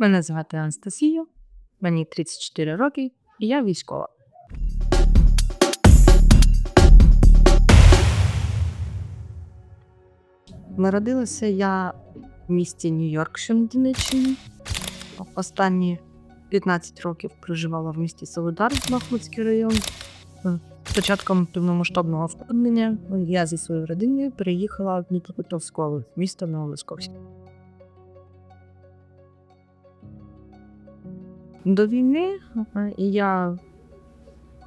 Мене звати Анастасія, мені 34 роки, і я військова. Народилася я в місті Нью-Йорк, що на Донеччині. Останні 15 років проживала в місті Солидар, Махмутський район. З початком повномасштабного вторгнення я зі своєю родиною переїхала в Дніпропетровську місто Новомосковське. До війни е, я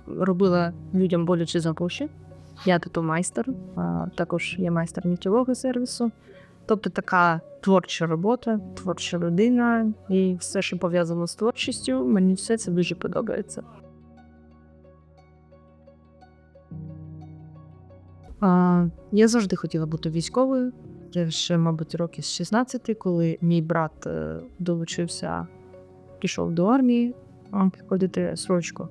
робила людям боляче за гроші. Я тату-майстер, також є майстер нічового сервісу. Тобто така творча робота, творча людина і все, що пов'язано з творчістю, мені все це дуже подобається. Я завжди хотіла бути військовою. Це ще, мабуть, років з 16, коли мій брат е, долучився, пішов до армії а, проходити срочку.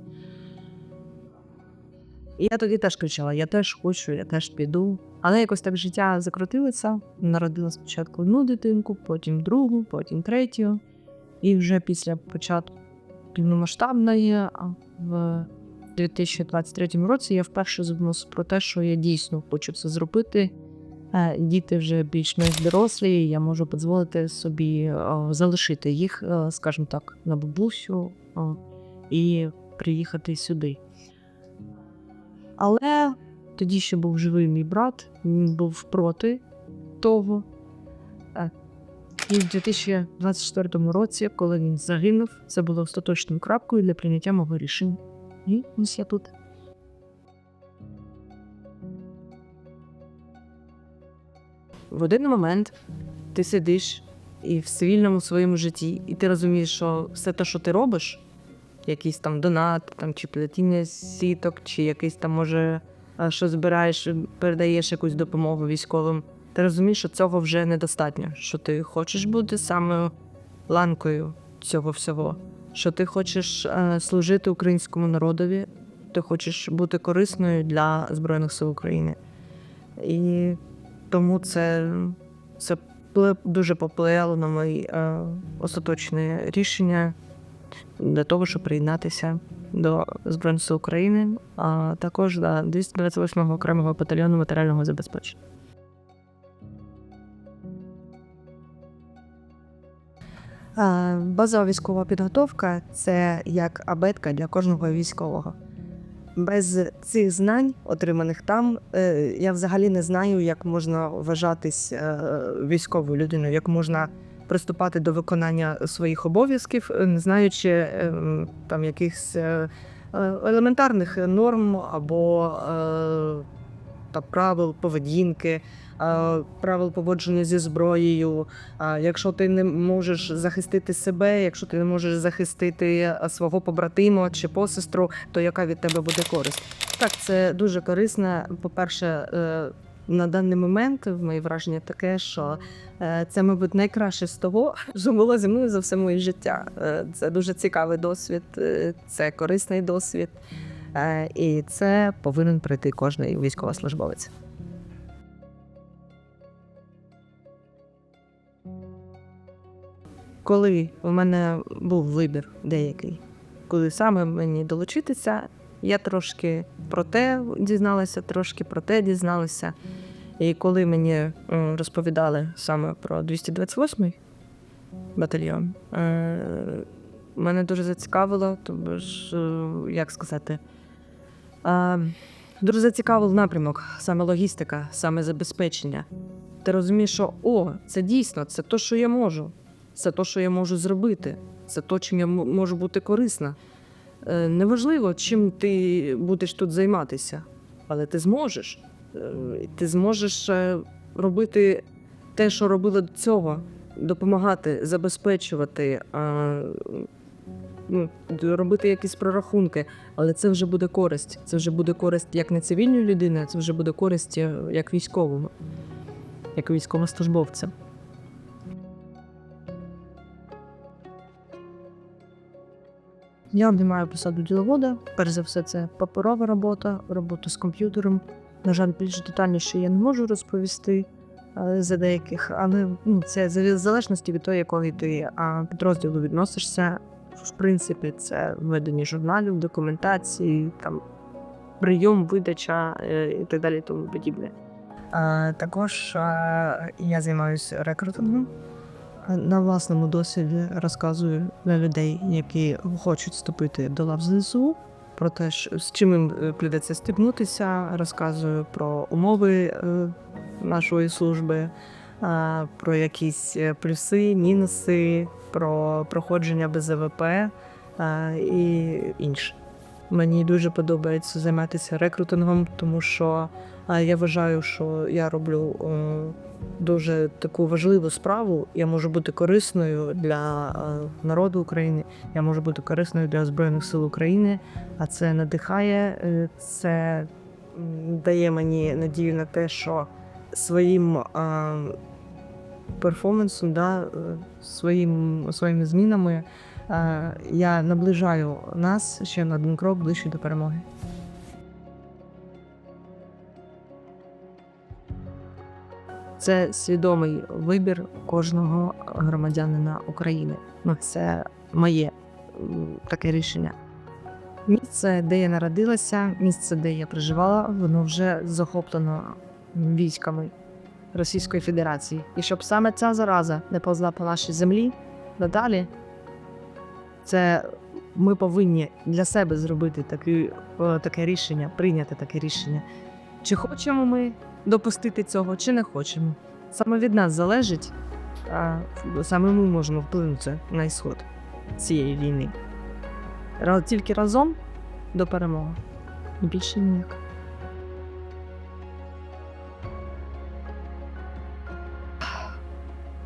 І я тоді теж кричала: я теж хочу, я теж піду. Але якось так життя закрутилося. Народила спочатку одну дитинку, потім другу, потім третю. І вже після початку повномасштабної в 2023 році я вперше задумалася про те, що я дійсно хочу це зробити. Е, Діти вже більш-менш дорослі, і я можу дозволити собі залишити їх, е, скажімо так, на бабусю і приїхати сюди. Але тоді ще був живий мій брат, він був проти того. Е, І в 2024 році, коли він загинув, це було остаточною крапкою для прийняття мого рішення. І ось я тут. В один момент ти сидиш і в цивільному своєму житті, і ти розумієш, що все те, що ти робиш, якийсь там донат, там, чи плетіння сіток, чи якийсь там, може, що збираєш, передаєш якусь допомогу військовим. Ти розумієш, що цього вже недостатньо, що ти хочеш бути саме ланкою цього всього, що ти хочеш е, служити українському народові, ти хочеш бути корисною для Збройних сил України. І тому це, це дуже повпливало на моє е, остаточне рішення для того, щоб приєднатися до Збройних сил України, а також до 228-го окремого батальйону матеріального забезпечення. Базова військова підготовка це як абетка для кожного військового. Без цих знань, отриманих там, е, я взагалі не знаю, як можна вважатись е, військовою людиною, як можна приступати до виконання своїх обов'язків, е, не знаючи там якихось елементарних норм або та правил поведінки, е, правил поводження зі зброєю. Якщо ти не можеш захистити себе, якщо ти не можеш захистити е, свого побратима чи посестру, то яка від тебе буде користь? Так, це дуже корисно. По-перше, е, на даний момент моє враження таке, що е, це, мабуть, найкраще з того, що було зі мною за все моє життя. Е, Це дуже цікавий досвід, е, це корисний досвід, е, і це повинен пройти кожний військовослужбовець. Коли в мене був вибір деякий, коли саме мені долучитися, я трошки про те дізналася, трошки про те дізналася. І коли мені розповідали саме про 228-й батальйон, е, мене дуже зацікавило, тому ж, е, як сказати, е, дуже зацікавив напрямок, саме логістика, саме забезпечення. Ти розумієш, що о, це дійсно, це то, що я можу. Це то, що я можу зробити, це то, чим я можу бути корисна. Е, Неважливо, чим ти будеш тут займатися, але ти зможеш. Е, Ти зможеш е, робити те, що робили до цього, допомагати, забезпечувати, ну, робити якісь прорахунки, але це вже буде користь. Це вже буде користь як не цивільної людини, а це вже буде користь е, як військового, як військовослужбовця. Я обіймаю посаду діловода. Перш за все, це паперова робота, робота з комп'ютером. На жаль, більш детальніше я не можу розповісти. е, за деяких, але ну, це в залежності від того, якої ти підрозділу відносишся. В принципі, це ведення журналів, документації, там прийом, видача е, і так далі, і тому подібне. Також я займаюся рекрутингом. На власному досвіді розказую для людей, які хочуть вступити до лав ЗСУ, про те, з чим їм е, прийдеться стикнутися, розказую про умови е, нашої служби, про якісь е, плюси, мінуси, про проходження БЗВП а, і інше. Мені дуже подобається займатися рекрутингом, тому що я вважаю, що я роблю е, дуже таку важливу справу. Я можу бути корисною для е, народу України, я можу бути корисною для Збройних сил України, а це надихає, це дає мені надію на те, що своїм перформансом, да, е, своїм, своїми змінами е, я наближаю нас ще на один крок ближче до перемоги. Це свідомий вибір кожного громадянина України. Ну, це моє таке рішення. Місце, де я народилася, місце, де я проживала, воно вже захоплено військами Російської Федерації. І щоб саме ця зараза не повзла по нашій землі надалі, це ми повинні для себе зробити такі, е, таке рішення, прийняти таке рішення. Чи хочемо ми допустити цього, чи не хочемо. Саме від нас залежить, а саме ми можемо вплинути на ісход цієї війни. Тільки разом до перемоги. Більше ніяк.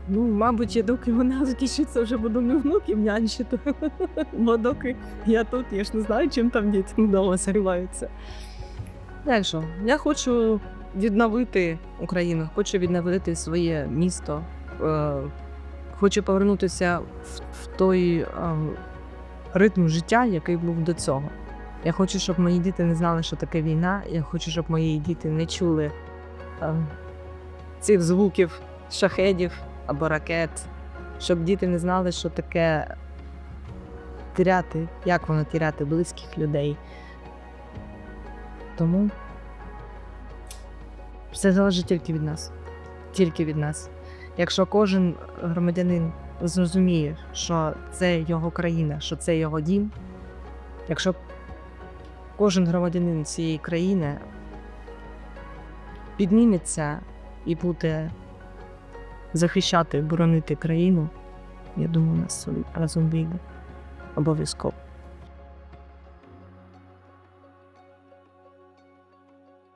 Ну, мабуть, я доки вона закінчиться, вже буду не внуків нянчити. Бо доки я тут, я ж не знаю, чим там діти вдома займаються. Далі, я хочу відновити Україну, хочу відновити своє місто, е, хочу повернутися в, в той е, ритм життя, який був до цього. Я хочу, щоб мої діти не знали, що таке війна. Я хочу, щоб мої діти не чули е, цих звуків шахедів або ракет, щоб діти не знали, що таке тіряти, як воно тіряти близьких людей. Тому все залежить тільки від нас. Тільки від нас. Якщо кожен громадянин зрозуміє, що це його країна, що це його дім, якщо кожен громадянин цієї країни підніметься і буде захищати, боронити країну, я думаю, у нас разом вийде. Обов'язково.